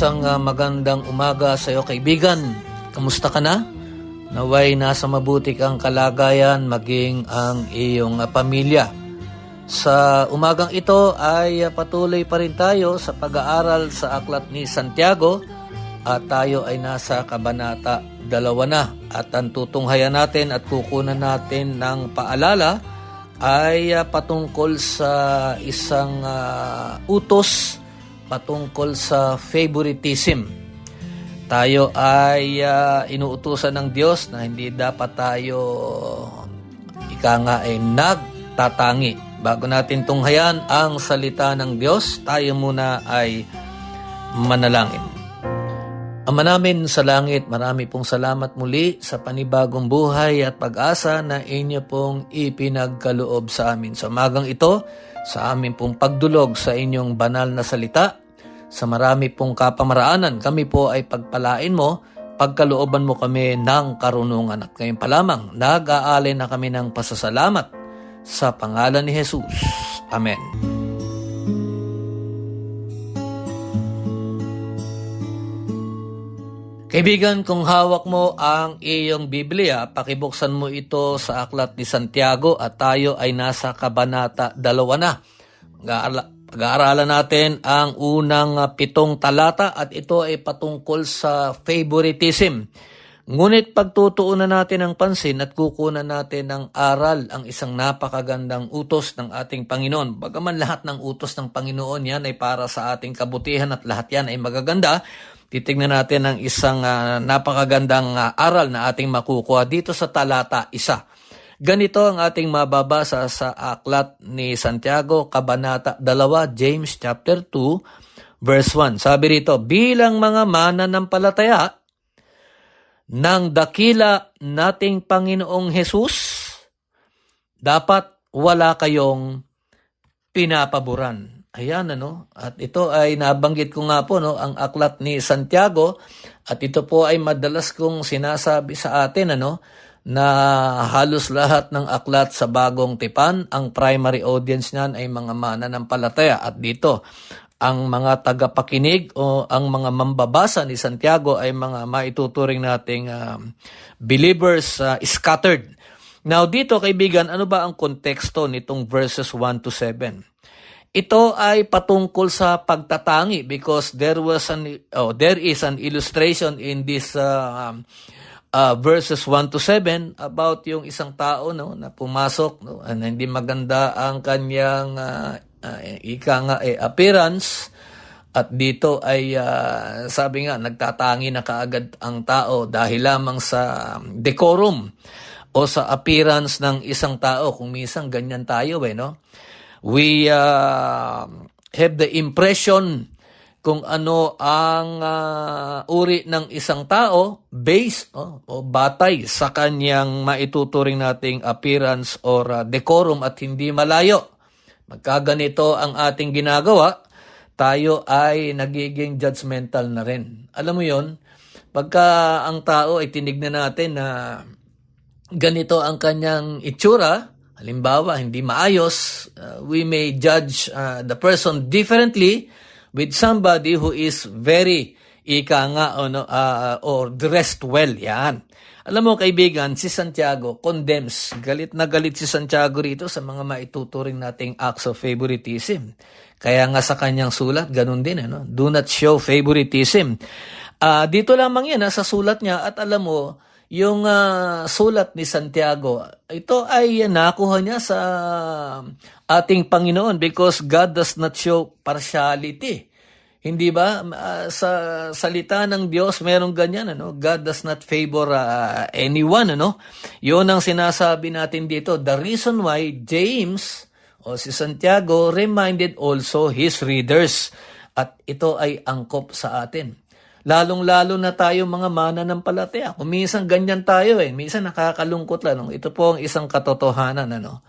Isang ah, magandang umaga sa iyo kaibigan. Kamusta ka na? Naway nasa mabuti kang kalagayan maging ang iyong ah, pamilya. Sa umagang ito ay ah, patuloy pa rin tayo sa pag-aaral sa aklat ni Santiago at tayo ay nasa kabanata dalawa na at ang tutunghayan natin at kukunan natin ng paalala ay ah, patungkol sa isang ah, utos patungkol sa favoritism. Tayo ay ah, inuutusan ng Diyos na hindi dapat tayo ika nga ay nagtatangi. Bago natin tunghayan ang salita ng Diyos, tayo muna ay manalangin. Ama namin sa langit, marami pong salamat muli sa panibagong buhay at pag-asa na inyo pong ipinagkaloob sa amin. Sa umagang ito, sa amin pong pagdulog sa inyong banal na salita, sa marami pong kapamaraanan, kami po ay pagpalain mo, pagkalooban mo kami ng karunungan at ngayon pa lamang, nag-aalay na kami ng pasasalamat sa pangalan ni Jesus. Amen. Kaibigan, kung hawak mo ang iyong Biblia, pakibuksan mo ito sa aklat ni Santiago at tayo ay nasa kabanata dalawa na. Pag-aaralan natin ang unang ah, pitong talata at ito ay patungkol sa favoritism. Ngunit pagtutuunan natin ang pansin at kukunan natin ng aral ang isang napakagandang utos ng ating Panginoon. Bagaman lahat ng utos ng Panginoon yan ay para sa ating kabutihan at lahat yan ay magaganda, titignan natin ang isang ah, napakagandang ah, aral na ating makukuha dito sa talata isa. Ganito ang ating mababasa sa aklat ni Santiago, Kabanata 2, James chapter 2, verse 1. Sabi rito, bilang mga mananampalataya, ng dakila nating Panginoong Hesus, dapat wala kayong pinapaboran. Ayan ano, at ito ay nabanggit ko nga po no, ang aklat ni Santiago at ito po ay madalas kong sinasabi sa atin ano na halos lahat ng aklat sa bagong tipan, ang primary audience niyan ay mga mananampalataya at dito ang mga tagapakinig o ang mga mambabasa ni Santiago ay mga maituturing nating um, believers uh, scattered. Now dito kaibigan, ano ba ang konteksto nitong verses 1 to 7? Ito ay patungkol sa pagtatangi because there was an oh, there is an illustration in this uh, um, uh, verses 1 to 7 about yung isang tao no na pumasok no na hindi maganda ang kanyang uh, uh, ika nga eh, appearance. At dito ay uh, sabi nga nagtatangi na kaagad ang tao dahil lamang sa decorum o sa appearance ng isang tao. Kung minsan ganyan tayo eh no? We uh, have the impression kung ano ang uh, uri ng isang tao based oh, o batay sa kanyang maituturing nating appearance or uh, decorum at hindi malayo. Magkaganito ang ating ginagawa, tayo ay nagiging judgmental na rin. Alam mo yon pagka ang tao ay tinignan natin na ganito ang kanyang itsura, halimbawa hindi maayos, uh, we may judge uh, the person differently with somebody who is very ika nga ano, uh, or dressed well. Yan. Alam mo kaibigan, si Santiago condemns, galit na galit si Santiago rito sa mga maituturing nating acts of favoritism. Kaya nga sa kanyang sulat, ganun din. Ano? Do not show favoritism. Ah, dito lamang yan, sa sulat niya at alam mo, yung ah, sulat ni Santiago, ito ay nakuha niya sa ating Panginoon because God does not show partiality. Hindi ba? Ah, sa salita ng Diyos, merong ganyan, ano? God does not favor ah, anyone, ano? Yun ang sinasabi natin dito. The reason why James o si Santiago reminded also his readers at ito ay angkop sa atin. Lalong-lalo na tayo mga mananampalataya. Kung minsan ganyan tayo eh. Minsan nakakalungkot lang. no? Ito po ang isang katotohanan. Ano?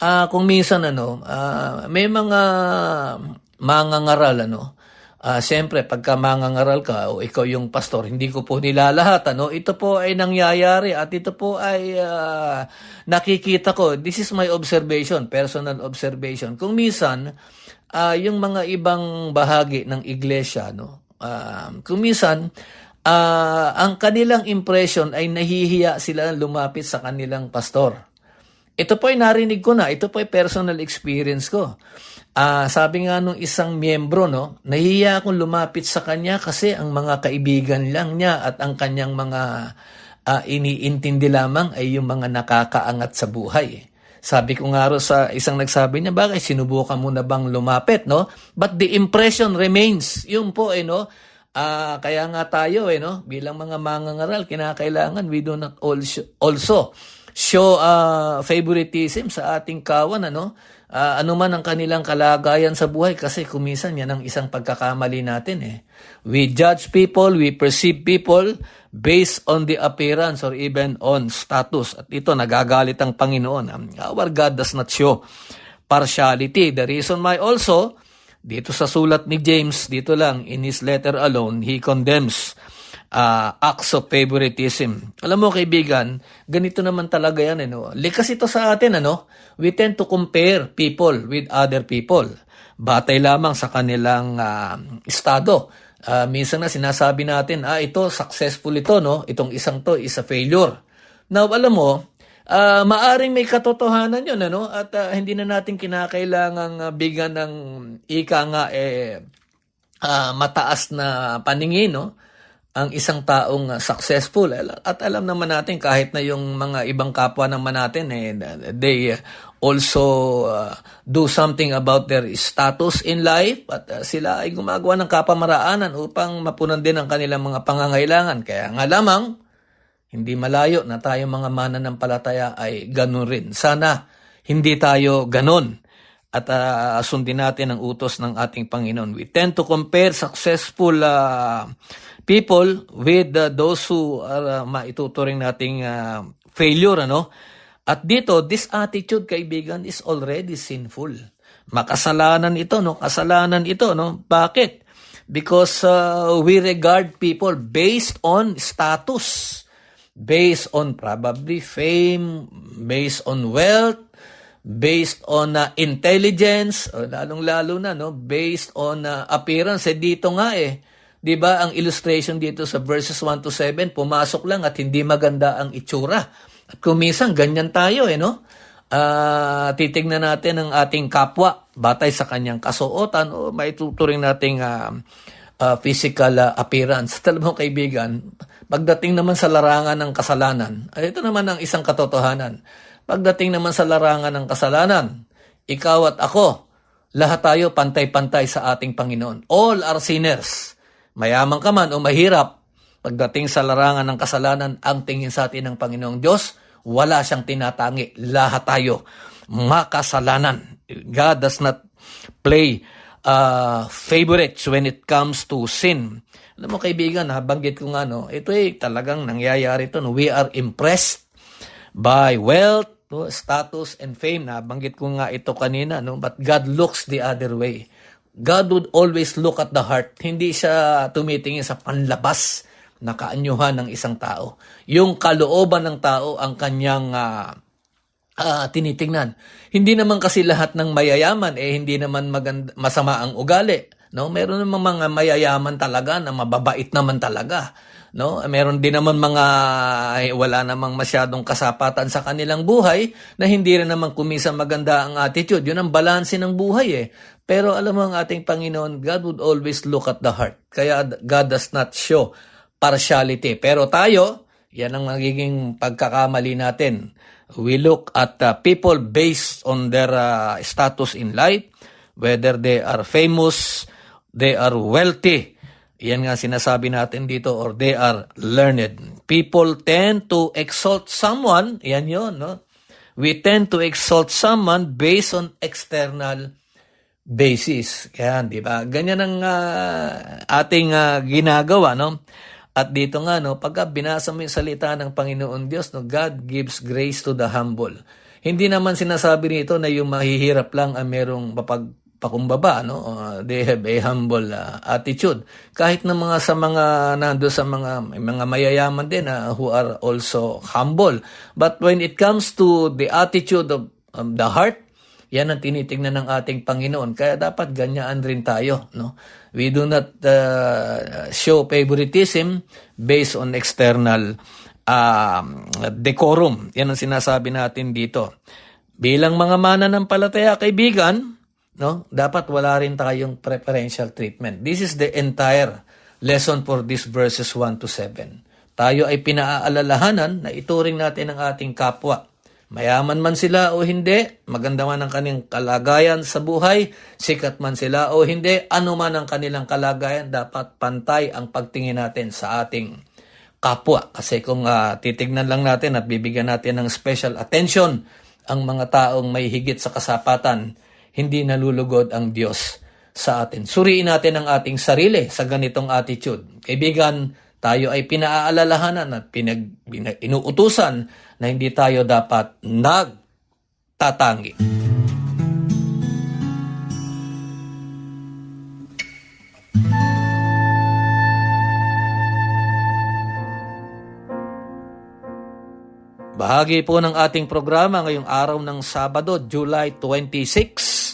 Ah, kung minsan ano, ah, may mga mangangaral ano. Ah, siyempre pagka mangangaral ka o ikaw yung pastor, hindi ko po nilalahat ano. Ito po ay nangyayari at ito po ay ah, nakikita ko. This is my observation, personal observation. Kung minsan ah, yung mga ibang bahagi ng iglesia no, ah, kung minsan ah, ang kanilang impression ay nahihiya sila lumapit sa kanilang pastor. Ito po ay narinig ko na, ito po ay personal experience ko. Ah, sabi nga nung isang miyembro, no, nahiya akong lumapit sa kanya kasi ang mga kaibigan lang niya at ang kanyang mga ah, iniintindi lamang ay yung mga nakakaangat sa buhay. Sabi ko nga ro sa isang nagsabi niya, bakit sinubukan mo na bang lumapit, no? But the impression remains. Yun po, eh, no? Ah, kaya nga tayo, eh, no? Bilang mga mangangaral, kinakailangan we do not also show ah, favoritism sa ating kawan, ano? Ah, ano man ang kanilang kalagayan sa buhay kasi kumisan yan ang isang pagkakamali natin eh. We judge people, we perceive people based on the appearance or even on status. At ito nagagalit ang Panginoon. Um, Our God does not show partiality. The reason why also dito sa sulat ni James, dito lang, in his letter alone, he condemns uh, acts of favoritism. Alam mo kaibigan, ganito naman talaga yan. Ano? Likas ito sa atin. Ano? We tend to compare people with other people. Batay lamang sa kanilang ah, estado. Ah, minsan na sinasabi natin, ah, ito, successful ito, no? Itong isang to is a failure. Now, alam mo, ah, maaring may katotohanan yun, ano? At ah, hindi na natin kinakailangang ah, bigyan ng ika nga, eh, ah, mataas na paningin, no? Ang isang taong uh, successful at alam naman natin kahit na yung mga ibang kapwa naman natin eh, they also uh, do something about their status in life at uh, sila ay gumagawa ng kapamaraanan upang mapunan din ang kanilang mga pangangailangan. Kaya nga lamang hindi malayo na tayo mga mananampalataya ay ganun rin. Sana hindi tayo ganun at uh, sundin natin ang utos ng ating Panginoon. We tend to compare successful uh, people with uh, those who are uh, maituturing nating uh, failure ano? At dito this attitude kaibigan is already sinful. Makasalanan ito no? Kasalanan ito no? Bakit? Because uh, we regard people based on status based on probably fame based on wealth based on uh, intelligence o lalong-lalo na no based on uh, appearance eh dito nga eh 'Di ba ang illustration dito sa verses 1 to 7, pumasok lang at hindi maganda ang itsura. At kung minsan ganyan tayo eh no? Ah, titingnan natin ang ating kapwa batay sa kanyang kasuotan o maituturing nating ah, ah, physical ah, appearance. Talagang kaibigan, pagdating naman sa larangan ng kasalanan, ito naman ang isang katotohanan. Pagdating naman sa larangan ng kasalanan, ikaw at ako, lahat tayo pantay-pantay sa ating Panginoon. All are sinners. Mayaman ka man o mahirap, pagdating sa larangan ng kasalanan, ang tingin sa atin ng Panginoong Diyos, wala siyang tinatangi. Lahat tayo makasalanan. God does not play uh, favorites when it comes to sin. Alam mo kaibigan, nabanggit ko nga, no, ito ay talagang nangyayari ito. No? We are impressed by wealth, no, status, and fame. Nabanggit ko nga ito kanina, no? but God looks the other way. God would always look at the heart. Hindi siya tumitingin sa panlabas na kaanyuhan ng isang tao. Yung kalooban ng tao ang kanyang uh, uh, tinitingnan. Hindi naman kasi lahat ng mayayaman eh hindi naman maganda, masama ang ugali. No, meron namang mga mayayaman talaga na mababait naman talaga. No, meron din naman mga wala namang masyadong kasapatan sa kanilang buhay na hindi rin naman kumisan maganda ang attitude. Yun ang balanse ng buhay eh. Pero alam mo ang ating Panginoon, God would always look at the heart. Kaya God does not show partiality. Pero tayo, Yan ang magiging pagkakamali natin. We look at uh, people based on their uh, status in life, whether they are famous, they are wealthy. Yan nga sinasabi natin dito, or they are learned. People tend to exalt someone, yan yun, no? We tend to exalt someone based on external basis. Kaya, di ba? Ganyan ang ah, ating ah, ginagawa, no? At dito nga, no, pagka binasa mo yung salita ng Panginoon Diyos, no, God gives grace to the humble. Hindi naman sinasabi nito na yung mahihirap lang ang merong mapagpakumbaba, no? Uh, they have a humble uh, attitude. Kahit na mga sa mga nando sa mga mga mayayaman din uh, who are also humble. But when it comes to the attitude of um, the heart, yan ang tinitingnan ng ating Panginoon. Kaya dapat ganyaan rin tayo. No? We do not uh, show favoritism based on external um, decorum. Yan ang sinasabi natin dito. Bilang mga mananampalataya, kaibigan, no, dapat wala rin tayong preferential treatment. This is the entire lesson for these verses 1 to 7. Tayo ay pinaaalalahanan na ituring natin ang ating kapwa. Mayaman man sila o hindi, maganda man ang kanilang kalagayan sa buhay, sikat man sila o hindi, ano man ang kanilang kalagayan, dapat pantay ang pagtingin natin sa ating kapwa. Kasi kung ah, titignan lang natin at bibigyan natin ng special attention ang mga taong may higit sa kasapatan, hindi nalulugod ang Diyos sa atin. Suriin natin ang ating sarili sa ganitong attitude. Kaibigan, tayo ay pinaalalahanan at pinag- inuutusan na hindi tayo dapat nagtatangi. Bahagi po ng ating programa ngayong araw ng Sabado, July 26.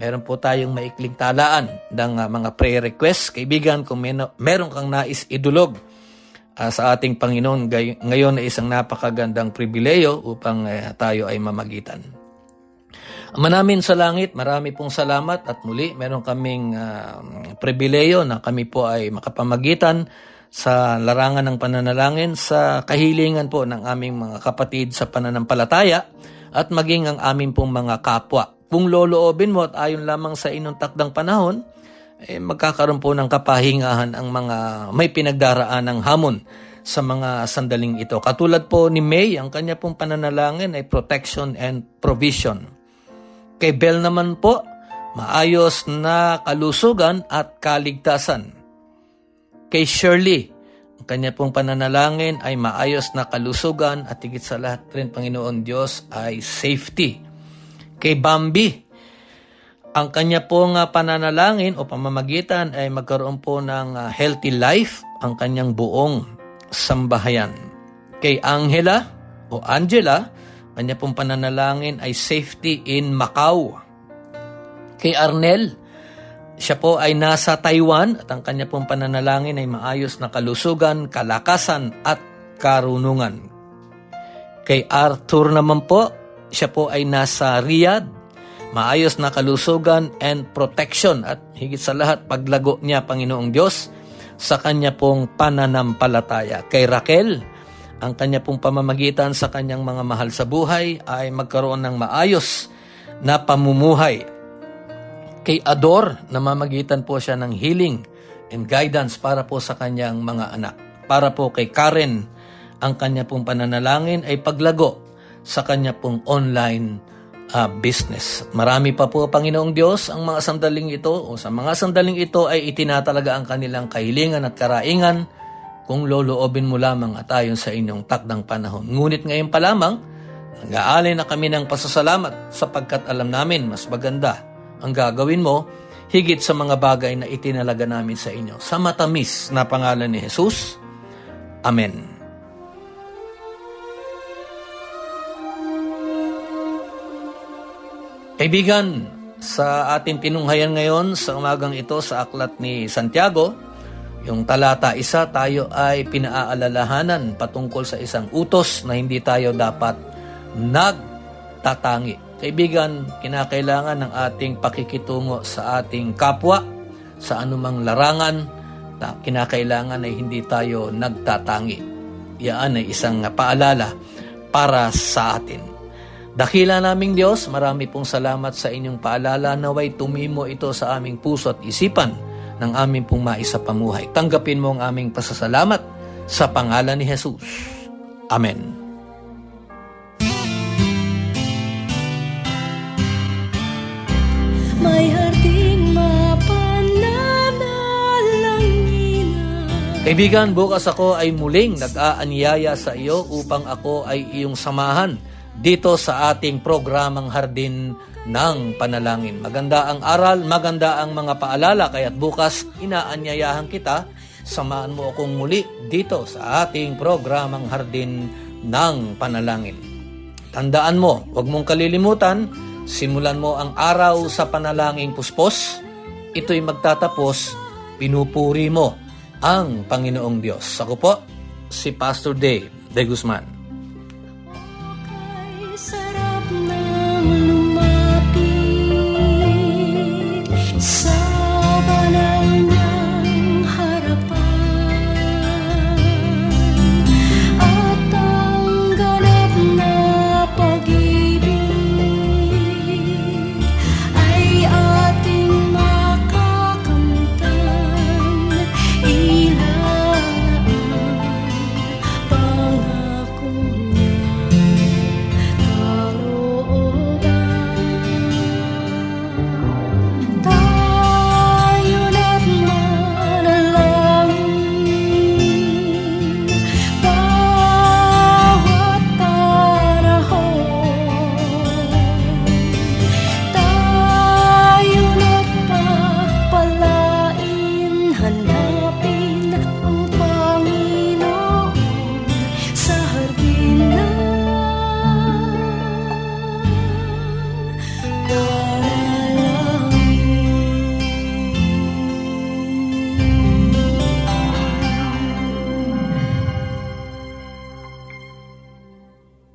Meron po tayong maikling talaan ng uh, mga prayer requests. Kaibigan, kung may, meron kang nais idulog uh, sa ating Panginoon gay- ngayon ay isang napakagandang pribileyo upang uh, tayo ay mamagitan. Ama namin sa langit, marami pong salamat at muli meron kaming uh, pribileyo na kami po ay makapamagitan sa larangan ng pananalangin sa kahilingan po ng aming mga kapatid sa pananampalataya at maging ang aming pong mga kapwa. Kung loloobin mo at ayon lamang sa inyong takdang panahon, eh, magkakaroon po ng kapahingahan ang mga may pinagdaraan ng hamon sa mga sandaling ito. Katulad po ni May, ang kanya pong pananalangin ay protection and provision. Kay Bell naman po, maayos na kalusugan at kaligtasan. Kay Shirley, ang kanya pong pananalangin ay maayos na kalusugan at higit sa lahat rin, Panginoon Diyos, ay safety. Kay Bambi, ang kanya pong ah, pananalangin o pamamagitan ay magkaroon po ng ah, healthy life ang kanyang buong sambahayan. Kay Angela o Angela, kanya pong pananalangin ay safety in Macau. Kay Arnel, siya po ay nasa Taiwan at ang kanya pong pananalangin ay maayos na kalusugan, kalakasan at karunungan. Kay Arthur naman po, siya po ay nasa Riyadh, maayos na kalusugan and protection at higit sa lahat paglago niya Panginoong Diyos sa kanya pong pananampalataya. Kay Raquel, ang kanya pong pamamagitan sa kanyang mga mahal sa buhay ay magkaroon ng maayos na pamumuhay kay Ador, namamagitan po siya ng healing and guidance para po sa kanyang mga anak. Para po kay Karen, ang kanya pong pananalangin ay paglago sa kanya pong online ah, business. Marami pa po, Panginoong Diyos, ang mga sandaling ito o sa mga sandaling ito ay itinatalaga ang kanilang kahilingan at karaingan kung loloobin mo lamang at ayon sa inyong takdang panahon. Ngunit ngayon pa lamang, nag-aalay na kami ng pasasalamat sapagkat alam namin mas maganda ang gagawin mo higit sa mga bagay na itinalaga namin sa inyo. Sa matamis na pangalan ni Jesus. Amen. Kaibigan, sa ating tinunghayan ngayon sa umagang ito sa aklat ni Santiago, yung talata isa, tayo ay pinaaalalahanan patungkol sa isang utos na hindi tayo dapat nagtatangi. Kaibigan, kinakailangan ng ating pakikitungo sa ating kapwa, sa anumang larangan, na kinakailangan ay hindi tayo nagtatangi. Yaan ay isang paalala para sa atin. Dakila naming Diyos, marami pong salamat sa inyong paalala naway tumimo ito sa aming puso at isipan ng aming pong maisapamuhay. Tanggapin mo ang aming pasasalamat sa pangalan ni Jesus. Amen. May harding Kaibigan, bukas ako ay muling nag-aanyaya sa iyo upang ako ay iyong samahan dito sa ating programang Hardin ng Panalangin. Maganda ang aral, maganda ang mga paalala, kaya't bukas inaanyayahan kita, samahan mo akong muli dito sa ating programang Hardin ng Panalangin. Tandaan mo, huwag mong kalilimutan, simulan mo ang araw sa panalangin puspos, ito'y magtatapos, pinupuri mo ang Panginoong Diyos. Ako po, si Pastor Dave De Guzman.